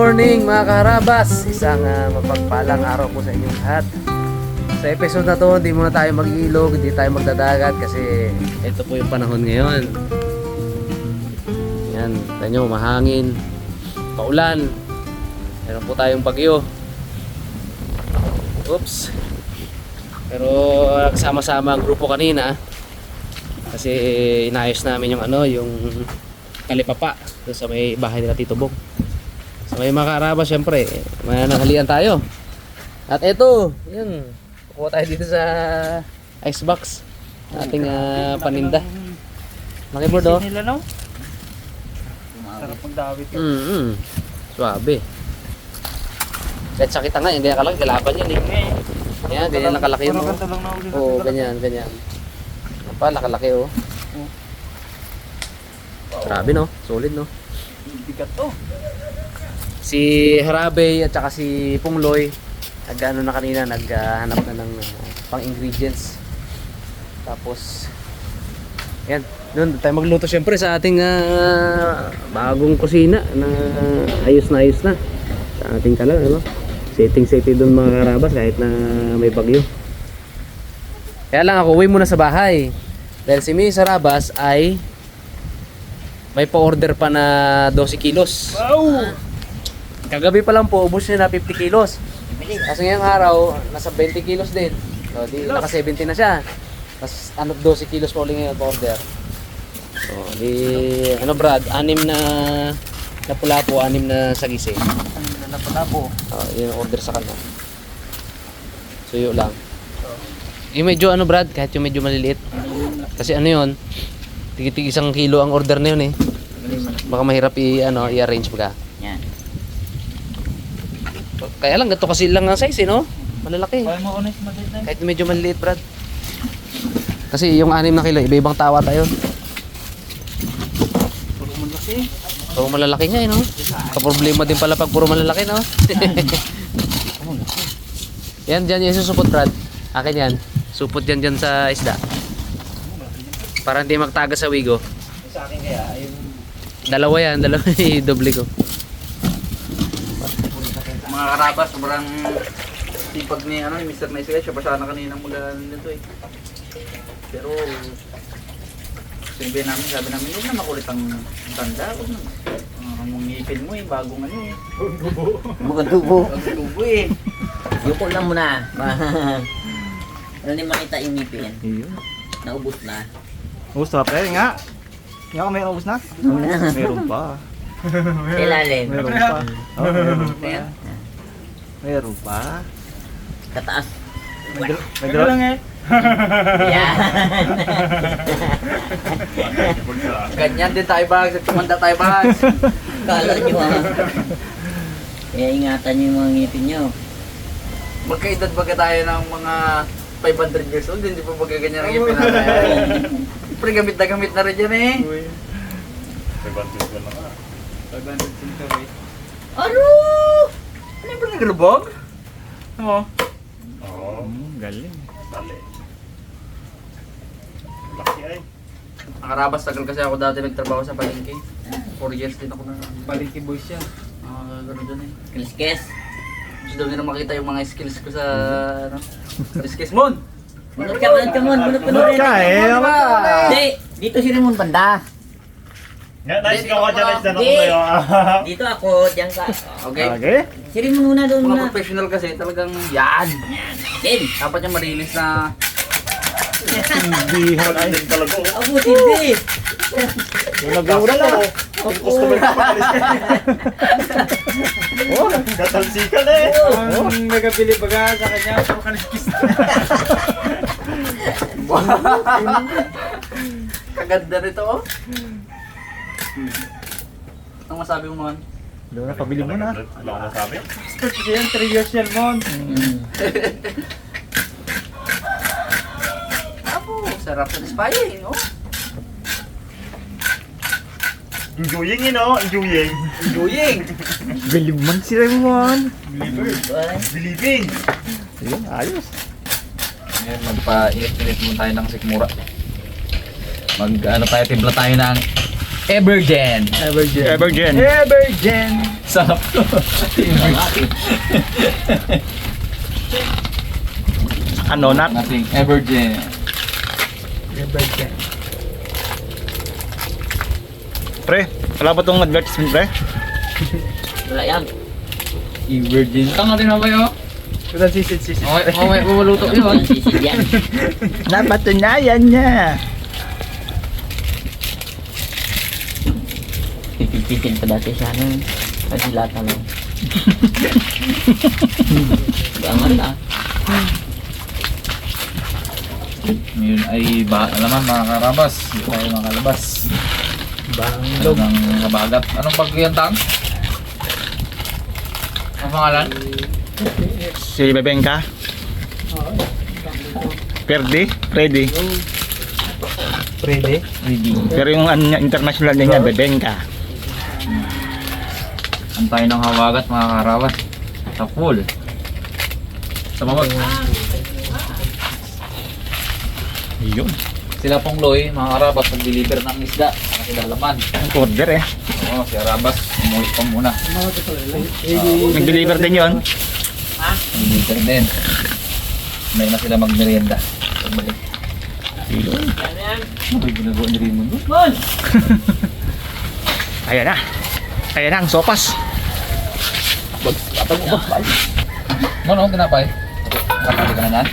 morning mga kaharabas! Isang ah, mapagpalang araw po sa inyong lahat. Sa episode na to, hindi muna tayo mag-iilog, hindi tayo magdadagat kasi ito po yung panahon ngayon. Yan, tignan nyo, mahangin, paulan. Meron po tayong bagyo. Oops. Pero nagsama-sama ang grupo kanina kasi inayos namin yung ano, yung kalipapa sa may bahay nila Tito Bong. Sa may makaraba syempre, may nanghalian tayo. At ito, yun, kukuha tayo dito sa icebox. Ating ah, paninda. Nakibord oh. nila no? Sarap magdawit yun. Mm -hmm. Suabe. Kahit sakit nga, hindi nakalaki, kalaban yan eh. Yan, ganyan nakalaki yun. Oh. Oo, ganyan, ganyan. Ano pa, nakalaki oh. Grabe no, solid no. Bigat to. Si Harabe at saka si Pungloy nag-ano na kanina, naghanap na ng uh, pang-ingredients. Tapos yan, doon tayo magluto syempre sa ating ah, bagong kusina na ayos na ayos na. Sa ating talaga, ano? Setting setting doon mga karabas kahit na may bagyo. Kaya lang ako, uwi muna sa bahay. Dahil si Miss Sarabas ay may pa-order pa na 12 kilos. Wow! Kagabi pa lang po, ubos niya na 50 kilos. Kasi ngayong araw, nasa 20 kilos din. So, di, naka 70 na siya. Tapos, ano, 12 kilos pa ulit ngayon pa-order. So, di, ano Brad, anim na na pula po, anim na sagisi. Ano na pala po? Uh, yun ang order sa kanya. Suyo lang. Yung medyo ano Brad, kahit yung medyo maliliit. Kasi ano yun, tigit isang kilo ang order na yun eh. Baka mahirap i ano i-arrange baga. Kaya lang ganito kasi lang ang size eh, no? Malalaki. Kaya mo honest madit na. Kahit medyo maliliit, Brad. Kasi yung anim na kilo, iba-ibang tawa tayo. Puro mo laki. Puro malalaki nga eh, no? Kaproblema din pala pag puro malalaki, no? yan, dyan yung susupot, Brad. Akin yan. Supot yan dyan sa isda. Para hindi magtaga sa wigo. Sa akin kaya, yung Dalawa yan, dalawa i-doble ko. Mga karabas, sobrang sipag ni ano ni Mr. Nice guys. Siya pa sana kaninang mag nito eh. Pero sinabi namin, sabi namin, huwag na makulit ang tanda. Huwag na. Uh, ang ngipin mo eh, bagong ano eh. Bukan tubo. Bagong tubo eh. Yuko lang muna. Ano ni makita yung ngipin? Iyo. Naubos na. Usap eh nga. Nga ka may ubus na? Meron pa. Ilalim. Meron pa. Oh, meron pa. Meron pa. Kataas. May dra- may dra- lang eh. Yan. Ganyan din tayo bags, tumanda tayo bags. Kala nyo ah. Kaya ingatan nyo yung mga ngipin nyo. Magkaedad ba tayo ng mga 500 years old, hindi pa magaganyan ang ngipin natin. Siyempre gamit na gamit na rin yan eh. 500 century. Ano? Ano ba naglubog? Oo. Hmm, galing. Ang karabas, tagal kasi ako dati nagtrabaho sa palengke. 4 years din ako na Paliki boy siya. Ah, gano'n dun eh. Kilis-kis. Gusto daw nila makita yung mga skills ko sa ano. Skills Mon! Bunot ka, bunot ka mon. Bunot ka Bunot ka eh. Hindi. Dito si Ramon banda. Nga, nice ka ka dyan, nice na ako Di. sa'yo. Dito ako. Diyan ka. Okay. Okay. Si Ramon muna doon Mga muna. professional kasi talagang yan. Din. Dapat yung marinis na Hindi Wala din talaga. oh. Abo, hindi. Nagawala na. Yung customer ka pa, alis ka. Oh, katalsikan eh. Ang nagabili baga sa kanya. Puro kaniskis. kaganda nito oh. Ang masabi mo man? Doon na, pabili mo na. Wala ko masabi. Yan, 3 years yan, Mon. Apo, sarap satisfying oh. Enjoying yun, oh. Enjoying. Enjoying. Galing man si Ramon. Ay. Believing. Ayun, ayos. Ngayon, magpa-init-init mo tayo ng sikmura. Mag, ano tayo, timpla tayo ng Evergen. Evergen. Evergen. Sarap to. Ano, nat? Nothing. Evergen. Pre, wala ba tong advertisement, pre? Wala yan. Evergen. Tanga din ako yun. Kudan sisid, sisid. Okay, okay, bumuluto yun. Napatunayan niya. Dati siya ano. Kasi lata lang. Bangal ah. Ngayon ay na naman mga karabas. Hindi tayo makalabas. Banglog. Ang kabagat. Anong pagyantang? Ang pangalan? Si Bebengka. Perdi? Freddy. Ready. Pero yung ano, international niya niya, Bebengka. Ang tayo ng hawagat mga karabas. Sa pool. Sa bawag. Yun. Sila pong Loy, mga karabas, nag-deliver ng isda. Ang sila laman. Ang order eh. Oo, si Arabas, umuwi pa muna. Nag-deliver din yun. Nag-deliver din. May na sila magmerienda. Pagbalik. Yun. Ano ba yung ginagawa ni Raymond? Ayan na. Ayan na ang sopas. Ano, ano, tinapay? Kapali ka na yan?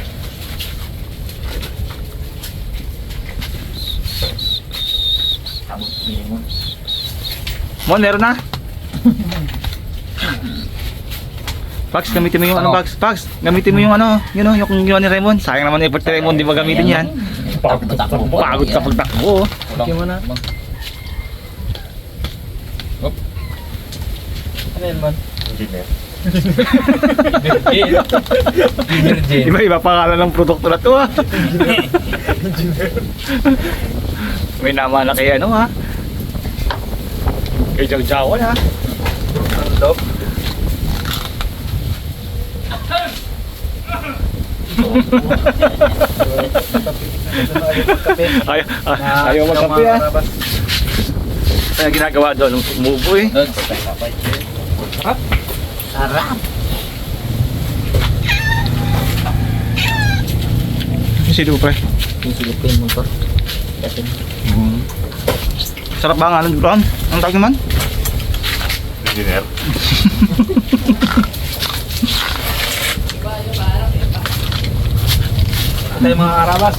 Mon, meron na. Pax, gamitin mo yung ano, Ano? Pax. Pax, gamitin mo yung ano, yun o, yung ginawa ni Raymond. Sayang naman effort ni Raymond, di ba gamitin yan? Takbo takbo. Pagod sa pagtakbo. Walang, mo na. Mang- Engineer. Virgin. Virgin. Iba, iba pangalan ng produkto na to ah. May nama na kay ano ha. Kay Jaw Jawan ha. Loob. Ay, ah, ayaw magkape ha. Kaya ginagawa doon, umubo eh. Doon, sa tinapay. Sarap. Sino pre? Sisilip ko yung motor. Kasi Sarap ba nga ano Bron? Ang tawag naman? Engineer. Ito yung mga karabas.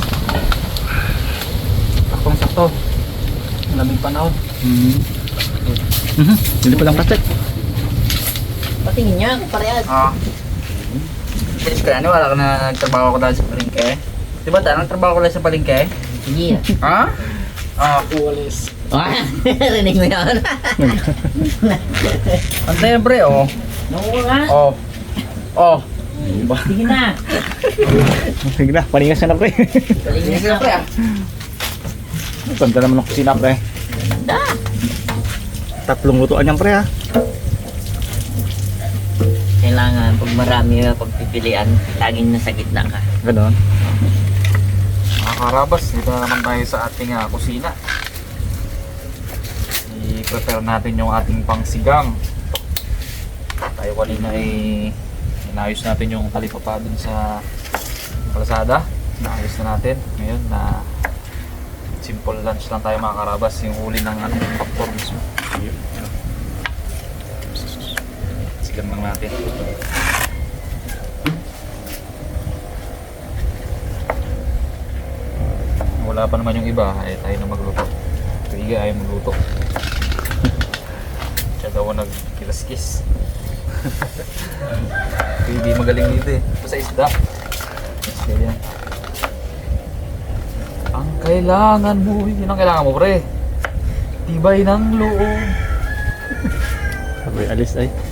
Saktong sakto. Malamig panahon. Hmm. Mhm. Hindi pa lang plastic. Patingin niya, parehas. Ah. Bilis ka na, wala ka na nagtrabaho ko dahil sa palengke. Di ba tayo nagtrabaho ko dahil sa palengke? Sige ah. Ha? Ah, Ah, rinig mo yun. ang siyempre, oh. Nakuha nga. Oh. Oh. Sige na. Sige na, paningas na na pre. Patingin Sige na. siyempre, ah. Ganda naman ng kusina pre. Ganda. Tatlong lutuan yan pre ha. Kailangan pag marami yung pagpipilian, laging nasa gitna ka. Ganon. Mga karabas, dito na naman tayo sa ating ah, kusina. I-prepare natin yung ating pangsigang. Tayo kanina ay inayos natin yung talipapa dun sa kalsada. Naayos na natin. Ngayon na simple lunch lang tayo mga karabas. Yung huli ng ano, factor mismo. Sigang lang natin. wala pa naman yung iba, ay tayo na magluto. Tuiga ay magluto. Siya daw nagkilaskis. Hindi magaling dito eh. Ito sa isda. Kaya Ang kailangan mo, yun ang kailangan mo pre. Tibay ng loob. Sabi, alis ay.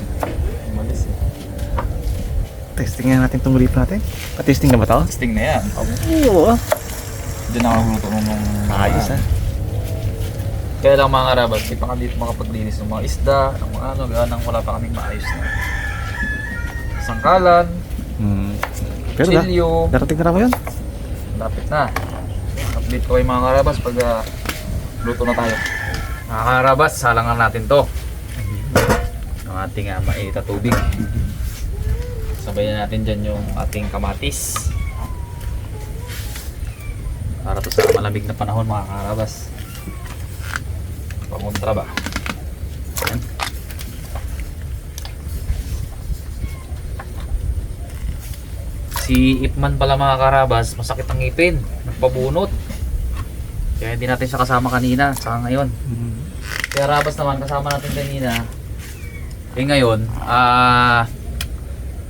Testing nga natin itong ulit natin. Pa-testing na ba to? Testing na yan. Oo. Diyan ako nagluto nung nung... Ayos ha. Kaya lang mga karabas, di pa kami dito makapaglinis ng mga isda, ng mga ano, ganang wala pa kaming maayos na sangkalan, Hmm. Pero da, chilyo, darating na mo yun. lapit na. Update ko kayo mga karabas pag ah, luto na tayo. Mga karabas, salangan natin to. ang ating uh, mainit na tubig. Sabayan natin dyan yung ating kamatis. Para to sa malamig na panahon mga karabas. Pangontra ba? Si Ipman pala mga karabas, masakit ang ngipin. Nagpabunot. Kaya hindi natin siya kasama kanina, saka ngayon. Kaya Rabas naman, kasama natin kanina. Eh ngayon, ah...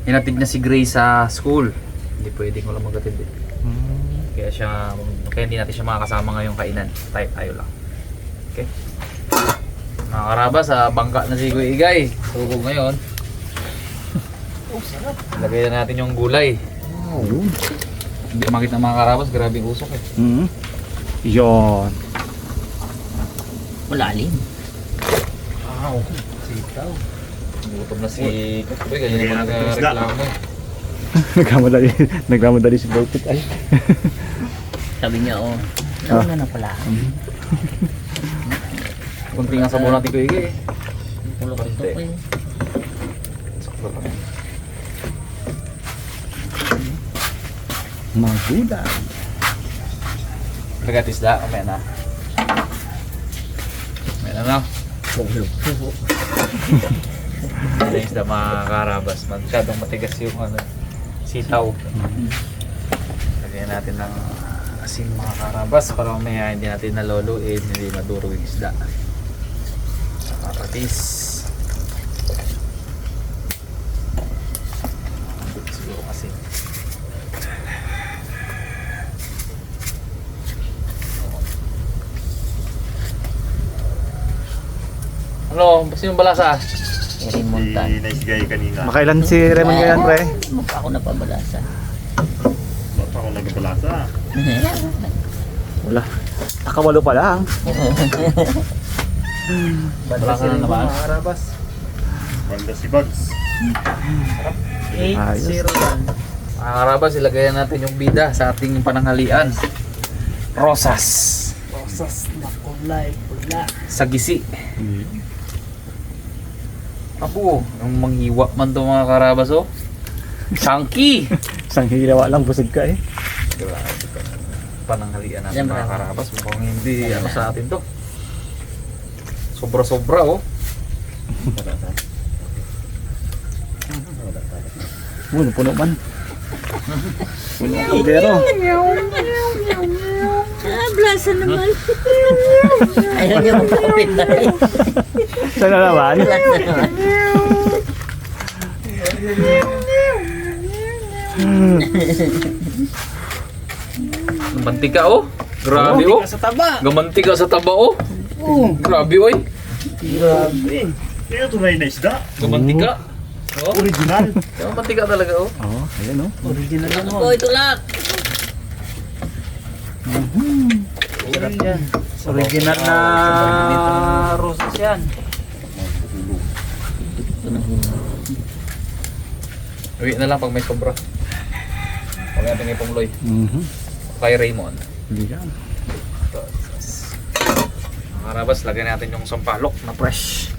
hinatid na si Grace sa school. Hindi pwedeng wala magatid eh. Kaya siya, kaya hindi natin siya makakasama ngayong kainan. Tayo, tayo lang. Okay? Mga karabas, sa bangka na si Kuya Igay. Tugog ngayon. Lagay na natin yung gulay. Hindi makita mga karabas, grabe yung usok eh. Mm. Yon. Malalim. Gutom na si Kuya, ganyan naman nagreklamo eh. nagkamadali, nagkamadali si Bolpit ay. Sabi niya, oh, Ah. nauna na pala. Kunti nga sabon natin Kuya Igay eh. Pulok ito eh. Maguda. Lagat isda, kamaya na. Kamaya na na. Yung isda mga karabas. Masyadong matigas yung ano, sitaw. Lagyan natin ng asin mga karabas para mamaya hindi natin naluluin, hindi maduro yung isda. Saka patis. Ang siguro asin. Ano, sino balasa? Irimontan. Si nice guy kanina. Makailan si Raymond ngayon, pre? Mukha ako napabalasa. Ba't ako nagpalasa? Wala. Nakawalo pa lang. Balasa na naman. Banda si Bugs. Ayos. Mga karabas, ilagay natin yung bida sa ating pananghalian. Rosas. Rosas na kulay pula. Sa gisi. Ako, yung manghiwa man to mga karabas oh. Chunky! Isang hilawa lang, busog ka eh. Grabe ka. Pananghalian natin Yan, mga bravo. karabas. Mukhang hindi ano sa atin to. Sobra-sobra oh. Puno, puno man. Puno ang kaldero. Ah, blasa naman. Ayaw niya magkakapit na rin. Blasa naman. Mantika oh. Grabe oh. Sa taba. Gamantika sa taba oh. Grabe oy. Kaya tunay na isda. Gamantika. Oh, Original. gamantika talaga oh. Oo, oh, ayan oh. Original lang po, ito lang. Original na rosas yan. Uwi na lang pag may sobra. Huwag natin ipongloy. Mhm. Kay Raymond. Hindi yan. Mga karabas, lagyan natin yung sampalok na fresh.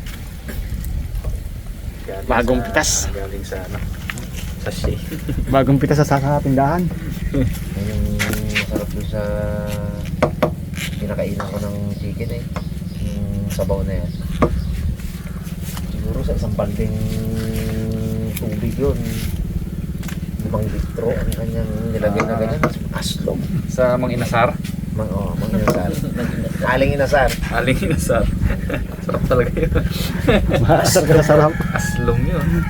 Galing Bagong sa- pitas. Galing sa ano, sachet. Bagong pita sa sa tindahan. Yung masarap dun sa pinakainan ko ng chicken eh. Yung sabaw na yan. Siguro sa isang balding tubig yun. Limang litro ang kanyang nilagay na ganyan. Aslog. Sa mga inasar. Mang, oh, mang inasar. Aling inasar. Aling inasar. Sarap talaga yun. Masar ka na sarap. Aslong yun.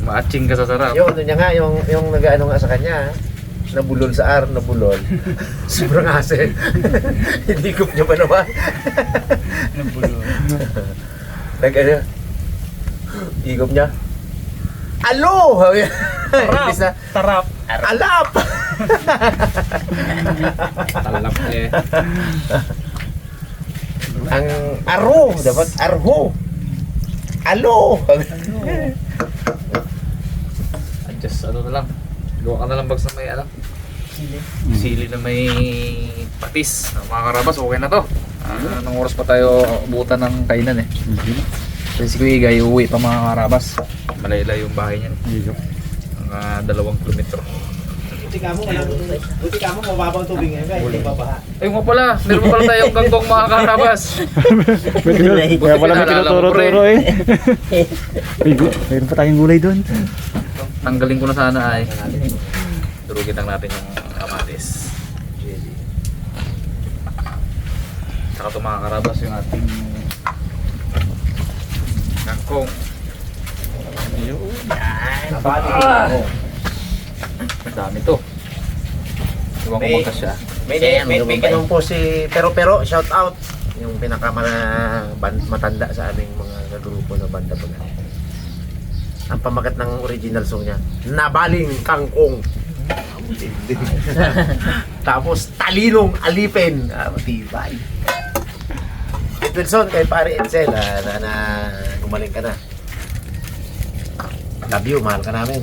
Maaching ka sa sarap. Yung ano niya nga, yung, yung nag-ano nga sa kanya, nabulol sa ar, nabulol. Sobrang asin. Hindi ko niya pa naman. Nabulol. Nag ano, igop niya. Alo! Na, Tarap. alap! Talap eh. Ang aro, dapat arho. Alo! Adjust ano na lang. Gawa ka na lang bags na may ano. Sili na may patis. Mga karabas, okay na to. Ah, anong oras pa tayo butan ng kainan eh. Kasi si Kuya Igay, uuwi pa mga karabas. Malaylay yung bahay niya. Mga dalawang kilometro. Buti ka mo, walang, buti ka mo, mababang tubig ngayon, guys. Hindi babaha. Ay nga pala, meron pa pala tayong ganggong mga karabas. Kaya pala may tinuturo-turo eh. Mayroon pa tayong gulay doon. Tanggalin ko na sana ay. Durugin lang natin yung kamatis. Saka ito mga karabas yung ating kangkong. Nabati ko. Ah! Ang dami to. Iwan ko May- magkasya. May, Kaya may, may, ganun po si Pero Pero, shout out. Yung pinaka mga ban- matanda sa aming mga grupo na banda po na. Ang pamagat ng original song niya, Nabaling Kangkong. Tapos Talinong Alipin. Ah, matibay. Wilson, kay pare Edsel, ah, na, na gumaling ka na. Love you, mahal ka namin.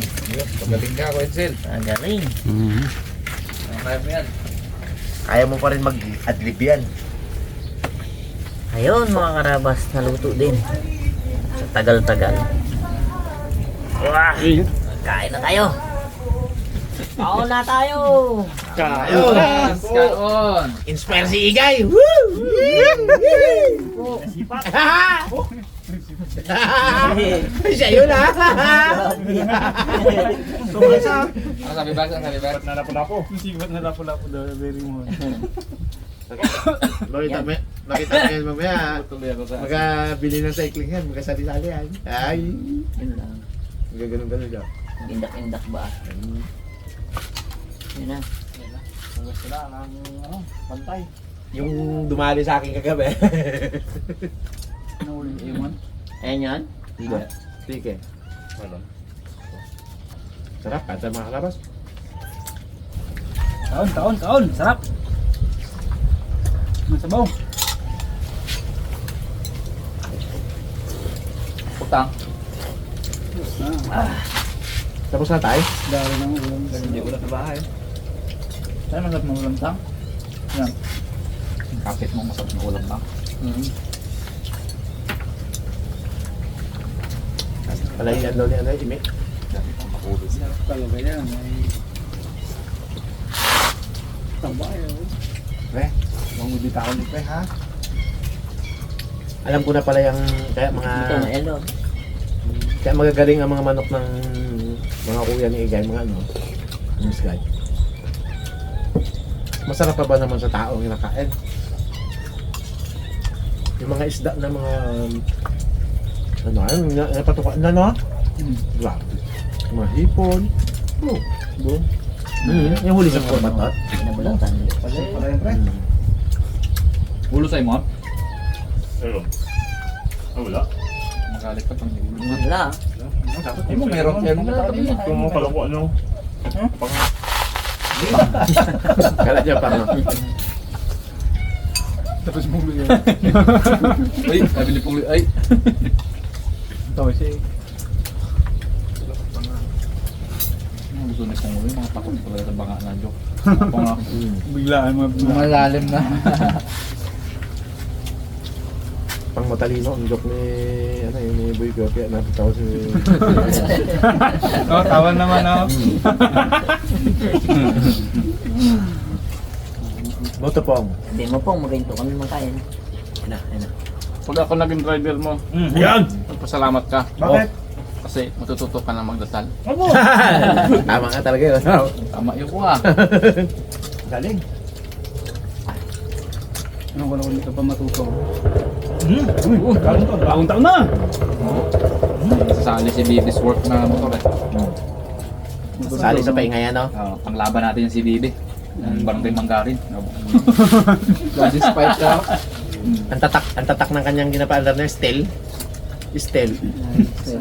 Pagaling ka, Quetzal. Ang galing. Ang kaya mo yan. Kaya mo pa rin mag-adlib yan. Ayun mga karabas, naluto din. Sa tagal-tagal. Wah! Kain na tayo! Kaon na tayo! Kayo! Let's go on! Inspire si Igay! Woo! Siya yun ha! Ano sabi ba? Ano sabi ba? Nalapo-lapo. Sibat na lapo-lapo daw. Very mo. Nakita mo, nakita mo yan mamaya. Magkabili ng cycling yan, magkasali-sali yan. Ay! Lang. Magaganon-ganon daw. Indak-indak ba? Yun na. Sila ang ano, pantay. Yung dumali sa akin kagabi. Nahuli yung Iwan. Ayan yun. Hindi. Sige. Ano? Sarap, kata mga kalabas. Kaon, kaon, kaon. Sarap. Masabaw. Putang. Tapos na tayo? Dahil ng ulam. Hindi ko na sa bahay. Saan masarap ng ulam tang? Yan. Yung kapit mo masarap ng ulam lang. Palayan daw ni ano, Jimmy. Dami pang makulis. Talaga yan. May... Tambay oh. Pre, huwag mo bitawan ni Pre, ha? Alam ko na pala yung kaya mga Ito na elo. kaya magagaling ang mga manok ng mga kuya ni Igay, mga ano, yung Sky. Masarap pa ba naman sa tao ang kinakain? Yung mga isda na mga ano, ano, na- napatukan na, no? Hmm. Grabe. Mga hipon. Oh, boom. Mm, yung huli sa format, Nabulatan. Pala pala yung pre. Ulo sa'yo mo? Ayun. Ah, wala. Magalit ka pang hindi. Wala. Ay mo, meron kayo nung natabi. Ito mo pala ko ano. Pang Kala niya parang Tapos mulo yan. Ay, nabili pong ay. Ito si... Ang gusto na kong ulo, mga takot pala sa banga na joke. Biglaan mga malalim na. Pang matalino ang joke ni ano yun ni Boy Pio kaya napitaw si Oh, tawan naman oh. Boto Pong. Hindi mo pong maginto kami makain. Ayun na, ayun na. Pag ako naging driver mo, Yan! magpasalamat ka. Bakit? Kasi matututo ka na magdasal. Tama nga talaga yun. Tama yun ko ah. Galing. Ano ko lang dito pa matuto. Hmm? Uy, bagong taon. Bagong taon na! Sasali si Bibi's work na motor eh. Sali sa paingay ano? Uh, panglaban natin yung si Bibi. Ang barangay Manggarin. Lagi spike ka. Ang tatak, ang tatak ng kanyang ginapaandar na Stel. Stel. Sa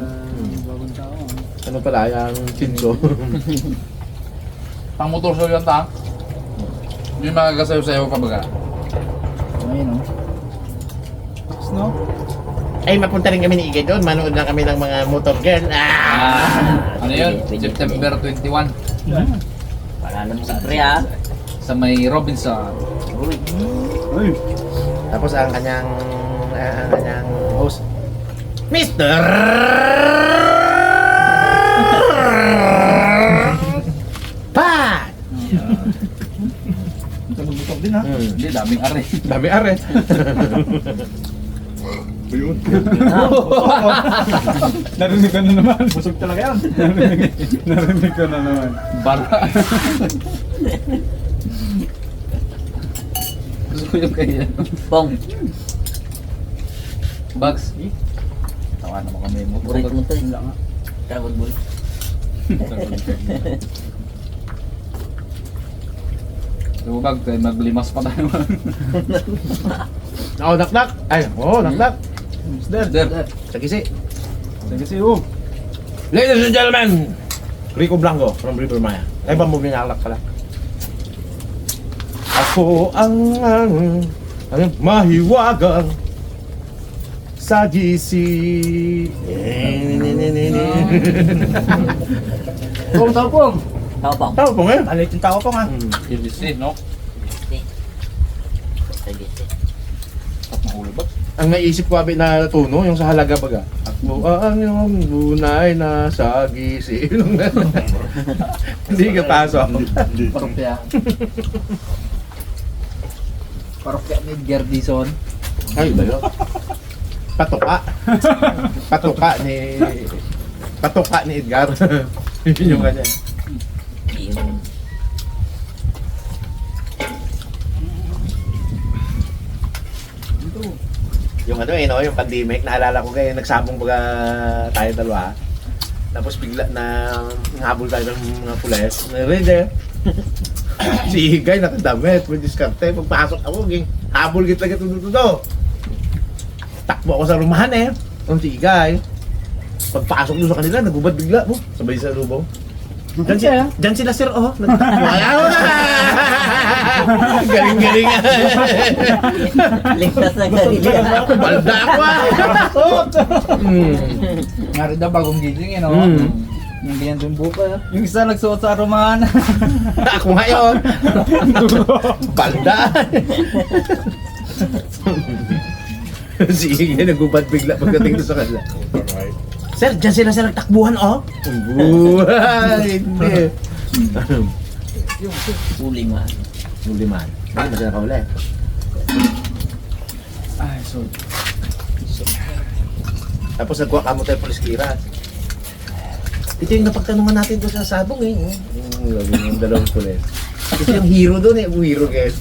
bagong taon. Ano pala, yung chinso. Pang motor show yan ta. Yung magagasayo-sayo ka baga. Ayun oh. Tapos no? Ay, mapunta rin kami ni Igay doon. Manood na kami ng mga motor girl. Ah! Ah, ano yun? September 21. Para alam si Pre ah. Sa may Robinson. Uy! Tapos ang kanyang, ah, ang kanyang host. Mister! Pat! Tumutok din ha. Hindi, daming are. Dami are. Ayun. Narinig ko na naman. Busog talaga yan. Narinig, narinig ko na naman. Bara. Gusto ko yung kaya. Pong, Bugs. Tawa na mo kami mo. burit mo to eh. Dragon Ball. Diba bag, kaya maglimas pa tayo. Oh, naknak! Ay, oh, naknak! Mister. Der. Sa gisi. Sige si U. Ladies and gentlemen, Rico Blanco from River Maya. Ay, ba mo binalak pala? Ako ang ano, mahiwagang sa GC. Pong, tao pong. Tao Pong. Tao po ngayon. Alit yung tao pong ha. ABC, no? Sige, sige. At mahulog ba? Ang naisip ko abi na tuno, yung sa halaga baga. Ako ang iyong bunay na sa GC. Hindi ka pasok. Parokya. Parokya ni Gerdison. Ay, ba yun? Patuka. Patuka ni... Patuka ni Edgar. Yun yung kanya. Yung Yung ano eh, no? yung pandemic, naalala ko kayo, nagsabong baga tayo dalawa. Tapos bigla na habol tayo ng mga pulis. Narinig si Higay nakadamit, may diskarte. Pagpasok ako, ging habol kita kita tudo Takbo ako sa rumahan eh. Ang si Higay. Pagpasok doon sa kanila, nagubad bigla. Oh, sabay sa lubong. Diyan sila, diyan sila sir, oh. Nagtawa. Galing-galing. ligtas na sarili. Balda ako ah. Hmm. Nga rin daw bagong gising, eh, no? Mm. Yung ganyan yung buka. Yung isa nagsuot sa arumahan. Ako ngayon. Balda. Sige, nagubad bigla pagdating doon sa kanila. Sir, dyan sila sa nagtakbuhan, oh. Buhay, hindi. Uli nga. Yung liman. Hindi, masaya ka ulit. Ay, so. Tapos nagkuha ka mo tayo polis kiras. Ito yung napagtanungan natin doon sa sabong eh. Yung, yung dalawang pulis. Ito yung hero doon eh. Hero guys.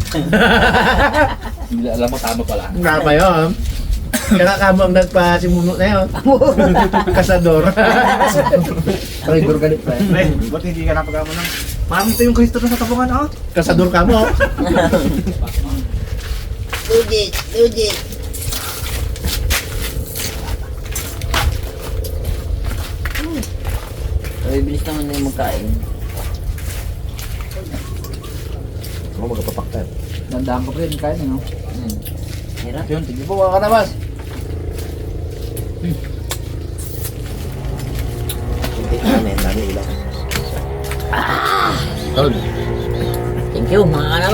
Hindi alam mo tama pala. Nga pa yun. Kaya kamo ang nagpasimuno na yun. Kasador. Ay, galit pa eh. Ba't hindi ka napagamo ng... Mami, ito yung Kristo na sa tapungan ha. Kasador ka mo. Legit, legit. Ay, bilis naman na yung magkain. Ako magpapaktan. Dandaan pa rin, kain, no? Hmm. Hirap. Yun, tigil po, ka na, bas. Hindi ka na dami ilang. Thank you, mga.